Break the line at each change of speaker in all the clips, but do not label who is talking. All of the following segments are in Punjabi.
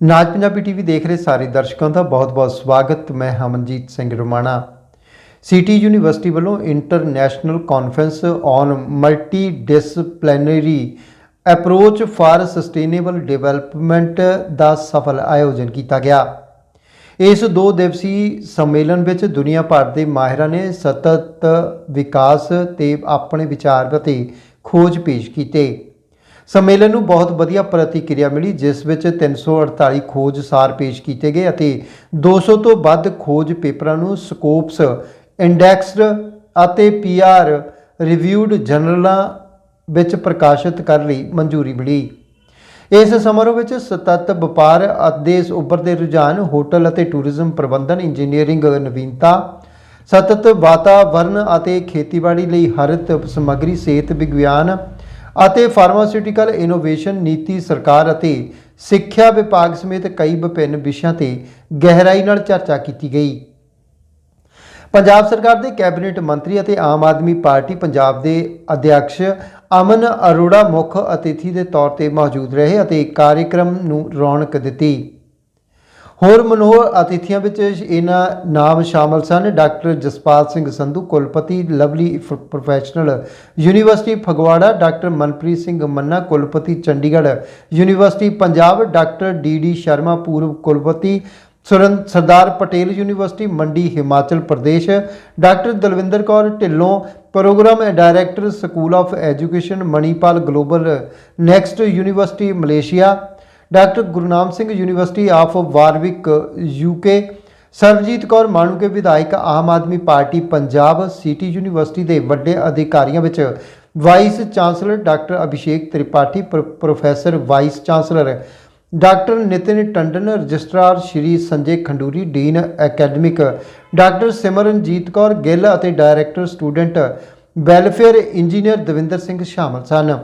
ਨਾਜ ਪੰਜਾਬੀ ਟੀਵੀ ਦੇਖ ਰਹੇ ਸਾਰੇ ਦਰਸ਼ਕਾਂ ਦਾ ਬਹੁਤ-ਬਹੁਤ ਸਵਾਗਤ। ਮੈਂ ਹਮਨਜੀਤ ਸਿੰਘ ਰੋਮਾਣਾ। ਸਿਟੀ ਯੂਨੀਵਰਸਿਟੀ ਵੱਲੋਂ international conference on multi disciplinary approach for sustainable development ਦਾ ਸਫਲ ਆਯੋਜਨ ਕੀਤਾ ਗਿਆ। ਇਸ ਦੋ ਦਿਵਸੀ ਸੰਮੇਲਨ ਵਿੱਚ ਦੁਨੀਆ ਭਰ ਦੇ ਮਾਹਿਰਾਂ ਨੇ ਸਤਤ ਵਿਕਾਸ ਤੇ ਆਪਣੇ ਵਿਚਾਰ ਅਤੇ ਖੋਜ ਪੇਸ਼ ਕੀਤੇ। ਸੰਮੇਲਨ ਨੂੰ ਬਹੁਤ ਵਧੀਆ ਪ੍ਰਤੀਕਿਰਿਆ ਮਿਲੀ, ਜਿਸ ਵਿੱਚ 348 ਖੋਜ ਸਾਰ ਪੇਸ਼ ਕੀਤੇ ਗਏ ਅਤੇ 200 ਤੋਂ ਵੱਧ ਖੋਜ ਪੇਪਰਾਂ ਨੂੰ ਸਕੋਪਸ, ਇੰਡੈਕਸਡ ਅਤੇ ਪੀਆਰ ਰਿਵਿਊਡ ਜਰਨਲਾਂ ਵਿੱਚ ਪ੍ਰਕਾਸ਼ਿਤ ਕਰਨ ਲਈ ਮਨਜ਼ੂਰੀ ਮਿਲੀ। ਇਸ ਸਮਾਰੋਹ ਵਿੱਚ ਸਤਤ ਵਪਾਰ ਅਤੇ ਉੱਭਰਦੇ ਰੁਝਾਨ, ਹੋਟਲ ਅਤੇ ਟੂਰਿਜ਼ਮ ਪ੍ਰਬੰਧਨ, ਇੰਜੀਨੀਅਰਿੰਗ ਨਵੀਨਤਾ, ਸਤਤ ਵਾਤਾਵਰਣ ਅਤੇ ਖੇਤੀਬਾੜੀ ਲਈ ਹਰਿਤ ਸਮੱਗਰੀ, ਸਿਹਤ ਵਿਗਿਆਨ ਅਤੇ ਫਾਰਮਾਸਿਊਟੀਕਲ ਇਨੋਵੇਸ਼ਨ ਨੀਤੀ ਸਰਕਾਰ ਅਤੇ ਸਿੱਖਿਆ ਵਿਭਾਗ ਸਮੇਤ ਕਈ ਵਿਭਿੰਨ ਵਿਸ਼ਿਆਂ ਤੇ ਗਹਿਰਾਈ ਨਾਲ ਚਰਚਾ ਕੀਤੀ ਗਈ। ਪੰਜਾਬ ਸਰਕਾਰ ਦੇ ਕੈਬਨਿਟ ਮੰਤਰੀ ਅਤੇ ਆਮ ਆਦਮੀ ਪਾਰਟੀ ਪੰਜਾਬ ਦੇ ਅਧਿਅਕਸ਼ ਅਮਨ ਅਰੋੜਾ ਮੁੱਖ ਅਤਿਥੀ ਦੇ ਤੌਰ ਤੇ ਮੌਜੂਦ ਰਹੇ ਅਤੇ ਕਾਰਜਕ੍ਰਮ ਨੂੰ ਰੌਣਕ ਦਿੱਤੀ। ਹੋਰ ਮਨੋਹਰ ਅਤਿਥੀਆਂ ਵਿੱਚ ਇਹਨਾਂ ਨਾਮ ਸ਼ਾਮਲ ਸਨ। ਡਾਕਟਰ ਜਸਪਾਲ ਸਿੰਘ ਸੰਧੂ, ਕੁਲਪਤੀ Lovely Professional University Phagwara, doctor Manpreet Singh Manna, ਕੁਲਪਤੀ Chandigarh, university Punjab, doctor D D Sharma, ਪੂਰਵ ਕੁਲਪਤੀ ਸੁਰਨ Sardar Patel university, Mandi Himachal Pradesh, doctor Dalvinder Kaur Dhillon, program director school of education Manipal global, next university Malaysia doctor Gurnam Singh university of Warwick UK Sarabjit Kaur Manuke ਵਿਧਾਇਕ, Aam Aadmi party Punjab, city university ਦੇ ਵੱਡੇ ਅਧਿਕਾਰੀਆਂ ਵਿੱਚ vice chancellor doctor Abhishek Tripathi, pro- professor vice chancellor doctor Nitin Tandon, registrar Shri Sanjay Khanduri, dean academic doctor Simranjit Kaur Gill ਅਤੇ director student welfare engineer Davinder Singh ਸ਼ਾਮਲ ਸਨ।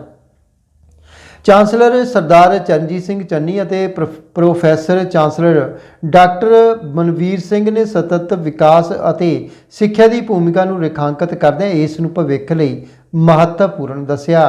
ਚਾਂਸਲਰ ਸਰਦਾਰ ਚਰਨਜੀਤ ਸਿੰਘ ਚੰਨੀ ਅਤੇ prof- professor chancellor doctor Manvir Singh ਨੇ ਸਤਤ ਵਿਕਾਸ ਅਤੇ ਸਿੱਖਿਆ ਦੀ ਭੂਮਿਕਾ ਨੂੰ ਰੇਖਾਂਕਿਤ ਕਰਦਿਆਂ ਇਸ ਨੂੰ ਭਵਿੱਖ ਲਈ ਮਹੱਤਵਪੂਰਨ ਦੱਸਿਆ।